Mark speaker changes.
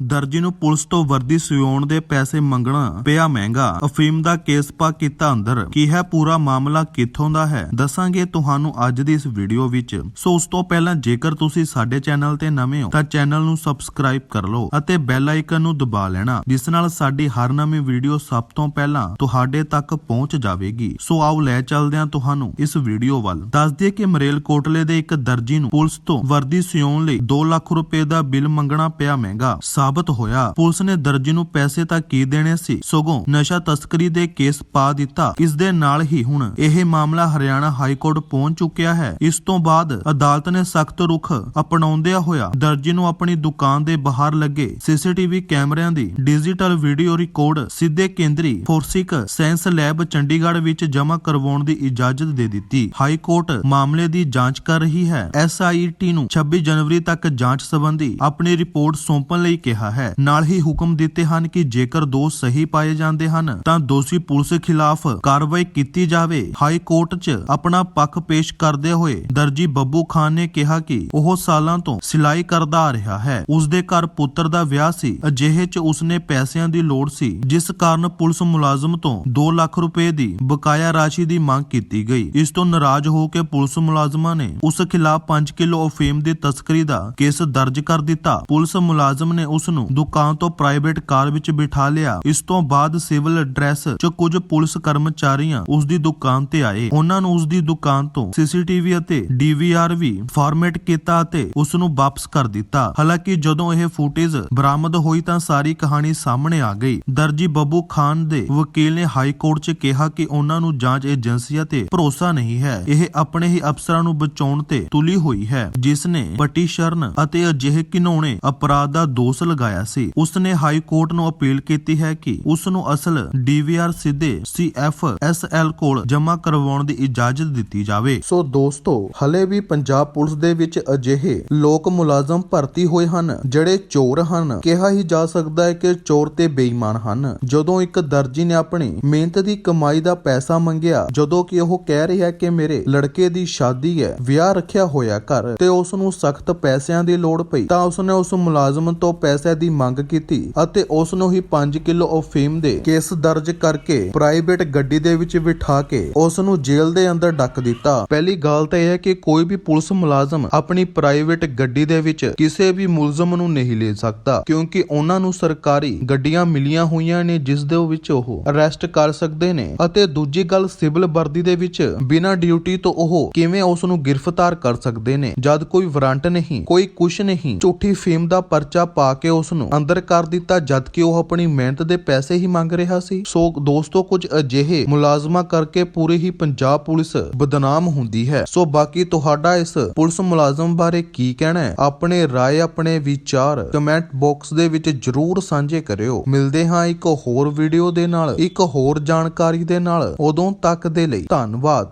Speaker 1: ਦਰਜੀ ਨੂੰ ਪੁਲਿਸ ਤੋਂ ਵਰਦੀ ਸਿਉਣ ਦੇ ਪੈਸੇ ਮੰਗਣਾ ਪਿਆ ਮਹਿੰਗਾ। ਅਫੀਮ ਦਾ ਕੇਸ ਪਾ ਕੀਤਾ ਅੰਦਰ। ਕੀ ਹੈ ਪੂਰਾ ਮਾਮਲਾ? ਕਿੱਥੋਂ ਦਾ ਹੈ? ਦੱਸਾਂਗੇ ਤੁਹਾਨੂੰ ਅੱਜ ਦੀ ਇਸ ਵੀਡੀਓ ਵਿੱਚ। ਸੋ ਉਸ ਤੋਂ ਪਹਿਲਾਂ ਜੇਕਰ ਤੁਸੀਂ ਸਾਡੇ ਚੈਨਲ ਤੇ ਨਵੇਂ ਹੋ, ਤਾਂ ਚੈਨਲ ਨੂੰ ਸਬਸਕ੍ਰਾਈਬ ਕਰ ਲਓ ਅਤੇ ਬੈਲ ਆਈਕਨ ਨੂੰ ਦਬਾ ਲੈਣਾ, ਜਿਸ ਨਾਲ ਸਾਡੀ ਹਰ ਨਵੀਂ ਵੀਡੀਓ ਸਭ ਤੋਂ ਪਹਿਲਾਂ ਤੁਹਾਡੇ ਤੱਕ ਪਹੁੰਚ ਜਾਵੇਗੀ। ਸੋ ਆਓ ਲੈ ਚੱਲਦੇ ਹਾਂ ਤੁਹਾਨੂੰ ਇਸ ਵੀਡੀਓ ਵੱਲ। ਦੱਸ ਦਈਏ ਕਿ ਮਰੇਲ ਕੋਟਲੇ ਦੇ ਇੱਕ ਦਰਜੀ ਨੂੰ ਪੁਲਿਸ ਤੋਂ ਵਰਦੀ ਸਿਉਣ ਲਈ 2 ਲੱਖ ਰੁਪਏ ਦਾ ਬਿੱਲ ਮੰਗਣਾ ਪਿਆ ਮਹਿੰਗਾ। ਸਾਬਤ ਹੋਇਆ। ਪੁਲਿਸ ਨੇ ਦਰਜੀ ਨੂੰ ਪੈਸੇ ਤਾਂ ਕੀ ਦੇਣੇ ਸੀ? ਸਗੋਂ ਨਸ਼ਾ ਤਸਕਰੀ ਦੇ ਕੇਸ ਪਾ ਦਿੱਤਾ। ਇਸ ਦੇ ਨਾਲ ਹੀ ਹੁਣ ਇਹ ਮਾਮਲਾ ਹਰਿਆਣਾ ਹਾਈ ਕੋਰਟ ਪਹੁੰਚ ਚੁੱਕਿਆ ਹੈ। ਇਸ ਤੋਂ ਬਾਅਦ ਅਦਾਲਤ ਨੇ ਸਖਤ ਰੁਖ ਅਪਣਾਉਂਦਿਆਂ ਹੋਇਆ ਦਰਜੀ ਨੂੰ ਆਪਣੀ ਦੁਕਾਨ ਦੇ ਬਾਹਰ ਲੱਗੇ ਸੀਸੀਟੀਵੀ ਕੈਮਰਿਆਂ ਦੀ ਡਿਜੀਟਲ ਵੀਡੀਓ ਰਿਕਾਰਡ ਸਿੱਧੇ ਕੇਂਦਰੀ ਫੋਰਸਿਕ ਸਾਇੰਸ ਲੈਬ ਚੰਡੀਗੜ੍ਹ ਵਿੱਚ ਜਮ੍ਹਾਂ ਕਰਵਾਉਣ ਦੀ ਇਜਾਜ਼ਤ ਦੇ ਦਿੱਤੀ। ਹਾਈ ਕੋਰਟ ਮਾਮਲੇ ਦੀ ਜਾਂਚ ਕਰ ਰਹੀ ਹੈ। ਐਸਆਈਟੀ ਨੂੰ 26 ਜਨਵਰੀ ਤੱਕ ਜਾਂਚ ਸੰਬੰਧੀ ਆਪਣੀ ਰਿਪੋਰਟ ਸੌਂਪਣ ਲਈ ਕਿਹਾ ਹੈ। ਨਾਲ ਹੀ ਹੁਕਮ ਦਿੱਤੇ ਹਨ ਕਿ ਜੇਕਰ ਦੋਸ਼ ਸਹੀ ਪਾਏ ਜਾਂਦੇ ਹਨ, ਤਾਂ ਦੋਸ਼ੀ ਪੁਲਿਸ ਖਿਲਾਫ ਕਾਰਵਾਈ ਕੀਤੀ ਜਾਵੇ। ਹਾਈ ਕੋਰਟ 'ਚ ਆਪਣਾ ਪੱਖ ਪੇਸ਼ ਕਰਦੇ ਹੋਏ ਦਰਜੀ ਬੱਬੂ ਖਾਨ ਨੇ ਕਿਹਾ ਕਿ ਉਹ ਸਾਲਾਂ ਤੋਂ ਸਿਲਾਈ ਕਰਦਾ ਆ ਰਿਹਾ ਹੈ। ਉਸ ਦੇ ਘਰ ਪੁੱਤਰ ਦਾ ਵਿਆਹ ਸੀ। ਅਜਿਹੇ 'ਚ ਉਸਨੇ ਪੈਸਿਆਂ ਦੀ ਲੋੜ ਸੀ, ਜਿਸ ਕਾਰਨ ਪੁਲਿਸ ਮੁਲਾਜ਼ਮ ਤੋਂ 2 ਲੱਖ ਰੁਪਏ ਦੀ ਬਕਾਇਆ ਰਾਸ਼ੀ ਦੀ ਮੰਗ ਕੀਤੀ ਗਈ। ਇਸ ਤੋਂ ਨਾਰਾਜ਼ ਹੋ ਕੇ ਪੁਲਿਸ ਮੁਲਾਜ਼ਮਾਂ ਨੇ ਉਸ ਖਿਲਾਫ 5 ਕਿਲੋ ਅਫੀਮ ਦੀ ਤਸਕਰੀ ਦਾ ਕੇਸ ਦਰਜ ਕਰ ਦਿੱਤਾ। ਪੁਲਿਸ ਮੁਲਾਜ਼ਮ ਨੇ ਉਸ ਉਸ ਨੂੰ ਦੁਕਾਨ ਤੋਂ ਪ੍ਰਾਈਵੇਟ ਕਾਰ ਵਿੱਚ ਬਿਠਾ ਲਿਆ। ਇਸ ਤੋਂ ਬਾਅਦ ਸਿਵਲ ਐਡਰੈਸ 'ਚ ਕੁਝ ਪੁਲਿਸ ਕਰਮਚਾਰੀਆਂ ਉਸ ਦੀ ਦੁਕਾਨ ਤੇ ਆਏ। ਉਹਨਾਂ ਨੂੰ ਉਸ ਦੀ ਦੁਕਾਨ ਤੋਂ ਸੀਸੀਟੀਵੀ ਅਤੇ ਡੀਵੀਆਰ ਵੀ ਫਾਰਮੈਟ ਕੀਤਾ ਅਤੇ ਉਸ ਨੂੰ ਵਾਪਸ ਕਰ ਦਿੱਤਾ। ਹਾਲਾਂਕਿ ਜਦੋਂ ਇਹ ਫੁਟੇਜ ਬਰਾਮਦ ਹੋਈ ਤਾਂ ਸਾਰੀ ਕਹਾਣੀ ਸਾਹਮਣੇ ਆ ਗਈ। ਦਰਜੀ ਬੱਬੂ ਖਾਨ ਦੇ ਵਕੀਲ ਨੇ ਹਾਈ ਕੋਰਟ 'ਚ ਕਿਹਾ ਕਿ ਉਹਨਾਂ ਨੂੰ ਜਾਂਚ ਏਜੰਸੀਆਂ ਤੇ ਭਰੋਸਾ ਨਹੀਂ ਹੈ। ਇਹ ਆਪਣੇ ਹੀ ਅਫਸਰਾਂ ਨੂੰ ਬਚਾਉਣ ਤੇ ਤੁਲੀ ਹੋਈ ਹੈ, ਜਿਸ ਨੇ ਪੱਟੀ ਸ਼ਰਨ ਅਤੇ ਅਜਿਹੇ ਘਿਨੌਣੇ ਅਪਰਾਧ ਦਾ ਦੋਸ਼ ਲਗਾਇਆ ਸੀ। ਉਸ ਨੇ ਹਾਈ ਕੋਰਟ ਨੂੰ ਅਪੀਲ ਕੀਤੀ ਹੈ ਕਿ ਉਸ ਨੂੰ ਅਸਲ ਡੀਵੀਆਰ ਸਿੱਧੇ ਸੀਐਫਐਸਐਲ ਕੋਲ ਜਮ੍ਹਾਂ ਕਰਵਾਉਣ ਦੀ ਇਜਾਜ਼ਤ ਦਿੱਤੀ ਜਾਵੇ। ਸੋ ਦੋਸਤੋ, ਹਲੇ ਵੀ ਪੰਜਾਬ ਪੁਲਿਸ ਦੇ ਵਿੱਚ ਅਜਿਹੇ ਲੋਕ ਮੁਲਾਜ਼ਮ ਭਰਤੀ ਹੋਏ ਹਨ, ਜਿਹੜੇ ਚੋਰ ਹਨ। ਕਿਹਾ ਹੀ ਜਾ ਸਕਦਾ ਹੈ ਕਿ ਚੋਰ ਤੇ ਬੇਈਮਾਨ ਹਨ। ਜਦੋਂ ਇੱਕ ਦਰਜੀ ਨੇ ਆਪਣੀ ਮਿਹਨਤ ਦੀ ਕਮਾਈ ਦਾ ਪੈਸਾ ਮੰਗਿਆ, ਜਦੋਂ ਕਿ ਉਹ ਕਹਿ ਰਿਹਾ ਕਿ ਮੇਰੇ ਲੜਕੇ ਦੀ ਸ਼ਾਦੀ ਹੈ, ਵਿਆਹ ਰੱਖਿਆ ਹੋਇਆ ਘਰ ਤੇ ਉਸ ਨੂੰ ਸਖਤ ਪੈਸਿਆਂ ਦੀ ਲੋੜ ਪਈ, ਤਾਂ ਉਸਨੇ ਉਸ ਮੁਲਾਜ਼ਮ ਤੋਂ ਪੈਸੇ ਦੀ ਮੰਗ ਕੀਤੀ ਅਤੇ ਉਸ ਨੂੰ ਹੀ 5 ਕਿਲੋ ਅਫੀਮ ਦੇ ਕੇਸ ਦਰਜ ਕਰਕੇ ਪ੍ਰਾਈਵੇਟ ਗੱਡੀ ਦੇ ਵਿੱਚ ਬਿਠਾ ਕੇ ਉਸ ਨੂੰ ਜੇਲ੍ਹ ਦੇ ਅੰਦਰ ਡੱਕ ਦਿੱਤਾ। ਪਹਿਲੀ ਗੱਲ ਤਾਂ ਇਹ ਹੈ ਕਿ ਕੋਈ ਵੀ ਪੁਲਿਸ ਮੁਲਾਜ਼ਮ ਆਪਣੀ ਪ੍ਰਾਈਵੇਟ ਗੱਡੀ ਦੇ ਵਿੱਚ ਕਿਸੇ ਵੀ ਮੁਲਜ਼ਮ ਨੂੰ ਨਹੀਂ ਲੈ ਸਕਦਾ, ਕਿਉਂਕਿ ਉਹਨਾਂ ਨੂੰ ਸਰਕਾਰੀ ਗੱਡੀਆਂ ਮਿਲੀਆਂ ਹੋਈਆਂ ਨੇ ਜਿਸ ਦੇ ਵਿੱਚ ਉਹ ਅਰੈਸਟ ਕਰ ਸਕਦੇ ਨੇ ਅਤੇ ਦੂਜੀ ਗੱਲ ਸਿਵਲ ਵਰਦੀ ਦੇ ਵਿੱਚ ਬਿਨਾਂ ਡਿਊਟੀ ਤੋਂ ਉਹ ਕਿਵੇਂ ਉਸ ਨੂੰ ਗ੍ਰਿਫਤਾਰ ਕਰ ਸਕਦੇ ਨੇ, ਜਦ ਕੋਈ ਵਾਰੰਟ ਨਹੀਂ, ਕੋਈ ਕੁਛ ਨਹੀਂ, ਝੂਠੀ ਫੀਮ ਦਾ ਪਰਚਾ ਪਾ ਕੇ ਉਸ ਨੂੰ ਅੰਦਰ ਕਰ ਦਿੱਤਾ ਜਦ ਕਿ ਉਹ ਆਪਣੀ ਮਿਹਨਤ ਦੇ ਪੈਸੇ ਹੀ ਮੰਗ ਰਿਹਾ ਸੀ ਸੋ ਦੋਸਤੋ ਕੁਝ ਅਜਿਹੇ ਮੁਲਾਜ਼ਮਾਂ ਕਰਕੇ ਪੂਰੀ ਹੀ ਪੰਜਾਬ ਪੁਲਿਸ ਬਦਨਾਮ ਹੁੰਦੀ ਹੈ ਸੋ ਬਾਕੀ ਤੁਹਾਡਾ ਇਸ ਪੁਲਿਸ ਮੁਲਾਜ਼ਮ ਬਾਰੇ ਕੀ ਕਹਿਣਾ ਹੈ ਆਪਣੇ رائے ਆਪਣੇ ਵਿਚਾਰ ਕਮੈਂਟ ਬਾਕਸ ਦੇ ਵਿੱਚ ਜਰੂਰ ਸਾਂਝੇ ਕਰਿਓ ਮਿਲਦੇ ਹਾਂ ਇੱਕ ਹੋਰ ਵੀਡੀਓ ਦੇ ਨਾਲ ਇੱਕ ਹੋਰ ਜਾਣਕਾਰੀ ਦੇ ਨਾਲ ਉਦੋਂ ਤੱਕ ਦੇ ਲਈ ਧੰਨਵਾਦ